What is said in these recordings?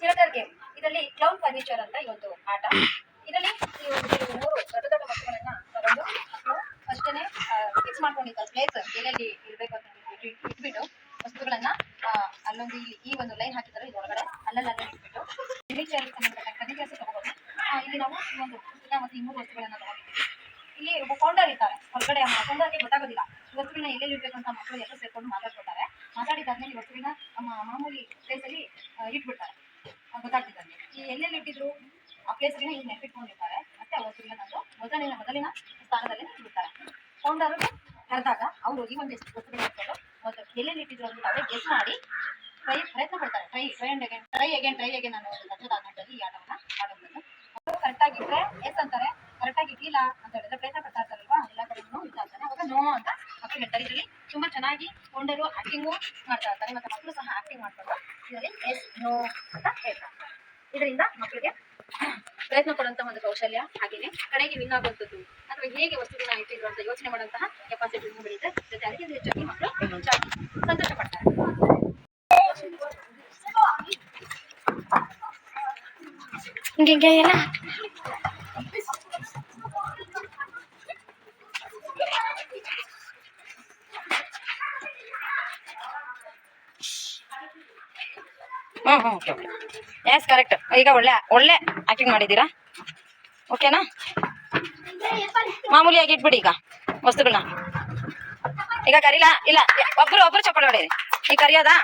Theatre game ಇದರಲ್ಲಿ clown furniture ಅಂತ ಈ ಒಂದು ಆಟ. ಇದರಲ್ಲಿ ಒಂದು ಮೂರು ದೊಡ್ಡ ದೊಡ್ಡ ವಸ್ತುಗಳನ್ನ ತಗೊಂಡು ಮಕ್ಕಳು ಫಿಕ್ಸ್ ಮಾಡ್ಕೊಂಡಿದ್ದ ಪ್ಲೇಸ್ ಎಲ್ಲೆಲ್ಲಿ ಇರಬೇಕು ಅಂತ ಇಟ್ಬಿಟ್ಟು ವಸ್ತುಗಳನ್ನ ಅಲ್ಲೊಂದು ಇಲ್ಲಿ ಈ ಒಂದು ಲೈನ್ ಹಾಕಿದ್ದಾರೆ ಇದೊಳಗಡೆ ಅಲ್ಲಲ್ಲಿ ಅಲ್ಲೇ ಇಟ್ಬಿಟ್ಟು ಫರ್ನಿಚರ್ ಸಂಬಂಧಪಟ್ಟ ಫರ್ನಿಚರ್ಸ್ ತಗೋಬಹುದು ಇಲ್ಲಿ ನಾವು ಈ ಒಂದು ಪುಸ್ತಕ ಮತ್ತು ಮೂರು ವಸ್ತುಗಳನ್ನ ತಗೊಂಡಿದ್ದೀವಿ. ಇಲ್ಲಿ ಒಬ್ಬ ಫೌಂಡರ್ ಇರ್ತಾರೆ ಹೊರಗಡೆ ಫೌಂಡರ್ಗೆ ಗೊತ್ತಾಗೋದಿಲ್ಲ. ವಸ್ತುಗಳನ್ನ ಎಲ್ಲೆಲ್ಲಿ ಇಡ್ಬೇಕು ಅಂತ ಮಕ್ಕಳು ಎಲ್ಲ ಸೇರ್ಕೊಂಡು ಮಾತಾಡ್ಕೊತಾರೆ ಮಾತಾಡಿದಾದ್ಮೇಲೆ ಈ ವಸ್ತುವಿನ ಮಾಮೂಲಿ ಪ್ಲೇಸಲ್ಲಿ ಇಟ್ಬಿಡ್ತಾರೆ ಆ, ಗೊತ್ತಾಗ್ತಿದ್ದಂಗೆ ಈ ಎಲ್ಲೆಲ್ಲಿ ಇಟ್ಟಿದ್ರು ಆ ಪ್ಲೇಸ್ಗೆ ಈಗ ನೆನಪಿಟ್ಕೊಂಡಿರ್ತಾರೆ ಮತ್ತೆ ಅವಸರಕ್ಕೆ ನಾವು ಮೊದಲನೇ ಮೊದಲಿನ ಸ್ಥಾನದಲ್ಲಿ ಇರ್ತಾರೆ ಫೌಂಡರ್ ಕರೆದಾಗ ಅವರು ಈ ಒಂದು ಹೆಸರು ಇಟ್ಕೊಂಡು ಮೊದಲು ಎಲ್ಲೆಲ್ಲಿ ಇಟ್ಟಿದ್ರು ಅಂತ ಅವರೇ ಗೆಸ್ ಮಾಡಿ ಟ್ರೈ ಪ್ರಯತ್ನ ಪಡ್ತಾರೆ. Try try and again try again try again ಅನ್ನೋ ಒಂದು ತಂತ್ರದ ಆಧಾರದಲ್ಲಿ ಈ ಆಟವನ್ನ ಆಡೋದನ್ನು ಅವರು ಕರೆಕ್ಟಾಗಿ ಆಗಿದ್ರೆ ಎಸ್ ಅಂತಾರೆ ಕರೆಕ್ಟಾಗಿ ಇಟ್ಟಿಲ್ಲ ಅಂತ ಹೇಳಿದ್ರೆ ಪ್ರಯತ್ನ ಪಡ್ತಾ ಇರ್ತಾರಲ್ವಾ ಎಲ್ಲ ಕಡೆಯೂ ಇದು ಅಂತಾನೆ ಅವಾಗ ನೋ ಅಂತ ಮಕ್ಕಳು ಹೇಳ್ತಾರೆ ಇದರಲ್ಲಿ ತುಂಬಾ ಚೆನ್ನಾಗಿ ಕೊಂಡರು ಆಕ್ಟಿಂಗು ಮಾಡ್ತಾ ಇರ್ತಾರೆ, ಮತ್ತೆ ಮಕ್ಕಳು ಸಹ ಆಕ್ಟಿಂಗ್ ಮಾಡ್ಕೊಂಡು ಇದರಲ್ಲಿ ಎಸ್ ನೋ ಅಂತ ಹೇಳ್ತಾರೆ. ಇದರಿಂದ ಮಕ್ಕಳಿಗೆ ಪ್ರಯತ್ನ ಪಡುವಂತಹ ಒಂದು ಕೌಶಲ್ಯ ಹಾಗೆಯೇ ಕಡೆಗೆ ವಿನ್ ಆಗುವಂಥದ್ದು ಅಥವಾ ಹೇಗೆ ವಸ್ತುಗಳನ್ನ ಇಟ್ಟಿದ್ರು ಅಂತ ಯೋಚನೆ ಮಾಡುವಂತಹ ಕೆಪಾಸಿಟಿ ಬೆಳೆಯುತ್ತೆ. ಜೊತೆ ಅದಕ್ಕಿಂತ ಹೆಚ್ಚಾಗಿ ಮಕ್ಕಳು ಹೆಚ್ಚಾಗಿ ಸಂತೋಷ ಪಡ್ತಾರೆ ಹಿಂಗೆ ಎಲ್ಲ hmm hmm okay okay yes correct ಈಗ ಒಳ್ಳೆ ಒಳ್ಳೆ ಆಕ್ಟಿಂಗ್ ಮಾಡಿದ್ದೀರಾ? ಓಕೆನಾ ಮಾಮೂಲಿಯಾಗಿ ಇಟ್ಬಿಡಿ ಈಗ ವಸ್ತುಗಳನ್ನ ಈಗ ಕರೀಲಾ, ಇಲ್ಲ, ಒಬ್ರು ಒಬ್ರು ಚಪ್ಪಳ ಹೊಡೆಯಿರಿ ಈಗ ಕರಿಯೋದಾ?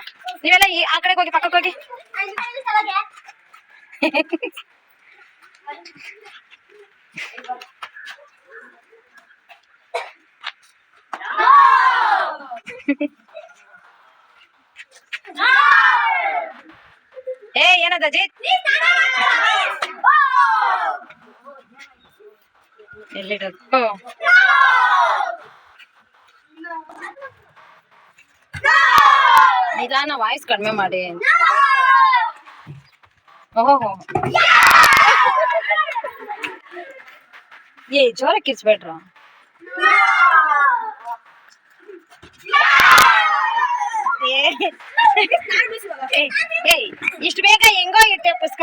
ನೀವೆಲ್ಲ ಈ, ಆ ಕಡೆಗೆ ಹೋಗಿ ಪಕ್ಕಕ್ಕೆ ಹೋಗಿ. ಏ ಏನದ ಅಜಿತ್ ಎಲ್ಲಿಡೋದು ಓ. ನಿಧಾನ ವಾಯ್ಸ್ ಕಡಿಮೆ ಮಾಡಿ ಓಹೋ ಏ ಜೋರ ಕಿರ್ಸ್ಬೇಡ್ರ ಇಷ್ಟು ಬೇಗ ಹೆಂಗೋ ಇಟ್ಟೆ ಪುಸ್ತಕ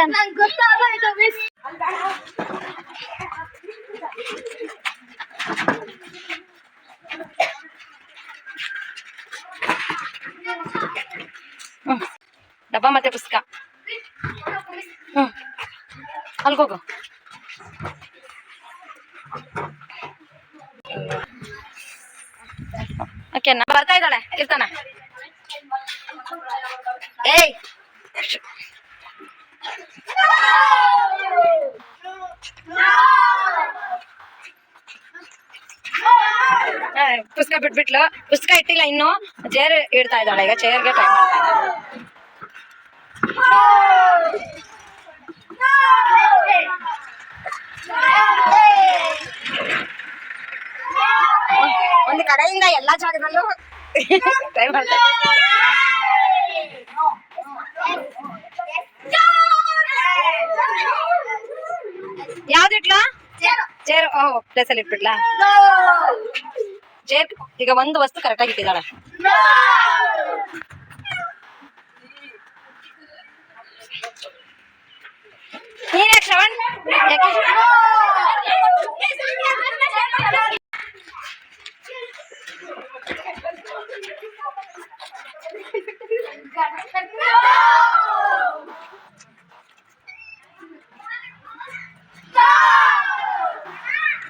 ಹ್ಮ್. ಡಬ್ಬ ಮತ್ತೆ ಪುಸ್ತಕ ಹ್ಮ್. ಅಲ್ಗೋಗು ಓಕೆ ನಾ ಬರ್ತಾ ಇದ್ದಾಳೆ ಇರ್ತಾನ? ಏಯ್ ಪುಸ್ತಕ ಬಿಟ್ಬಿಟ್ಲು. ಪುಸ್ತಕ ಇಟ್ಟಿಲ್ಲ ಇನ್ನು. ಚೇರ್ ಇಡ್ತಾ ಇದ್ದಾಳೆ ಈಗ ಚೇರ್ಗೆ ಮಾಡ್ತಾ ಇದ್ದಾಳೆ. ಒಂದು ಕಡೆಯಿಂದ ಎಲ್ಲಾ ಜಾಗದಲ್ಲೂ ಟೈಮ್ ಮಾಡ್ತಾ ಇದ್ದಾಳೆ. ಯಾವ್ದು ಇಟ್ಲಾ ಚೇರ್ ಓ ಪ್ಲೇಸಲ್ಲಿ ಇಟ್ಬಿಟ್ಲಾ? ಚೇರ್ ಈಗ ಒಂದು ವಸ್ತು ಕರೆಕ್ಟಾಗಿ ಇಟ್ಟಿದ್ದಾಳೆ. ನೀನೇ ಶ್ರವಣ್?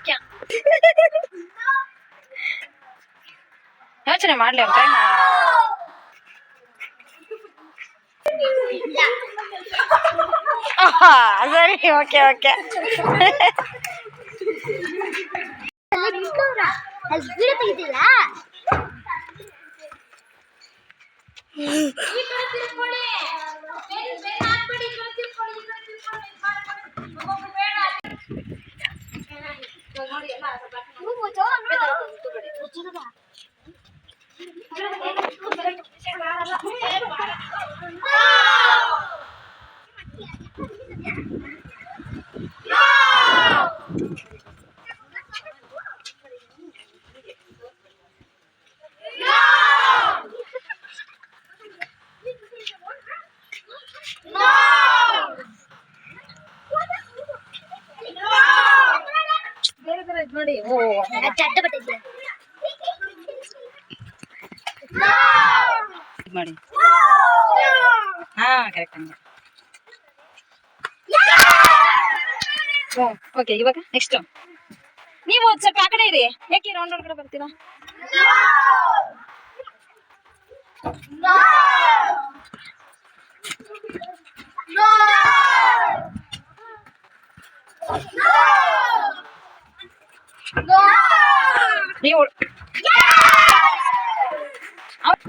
ಯಾಕೆ ಯೋಚನೆ ಮಾಡ್ಲಿ ಟ್ರೈ ಮಾಡಿ ಆಹಾ, ಸರಿ ಓಕೆ ಓಕೆ ನೋಡಿ. ಓ ಮಾಡಿ. ಹಾ ಕರೆಕ್ಟ್ ಹಂಗೆ ಓಕೆ ಇವಾಗ ನೆಕ್ಸ್ಟ್ ನೀವು ಸ್ವಲ್ಪ ಆ ಕಡೆ ಇರಿ. ಯಾಕೆ ರೌಂಡ್ ಒಳಗಡೆ ಬರ್ತೀರಾ? ನೀವು ಅವ್-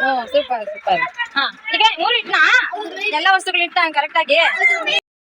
ಓ ಸೂಪರ್ ಸೂಪರ್ ಹಾ ಈಗ ಮೂರು ಇಟ್ನಾ ಎಲ್ಲ ವಸ್ತುಗಳು ಇಟ್ಟ ಕರೆಕ್ಟ್ ಆಗಿ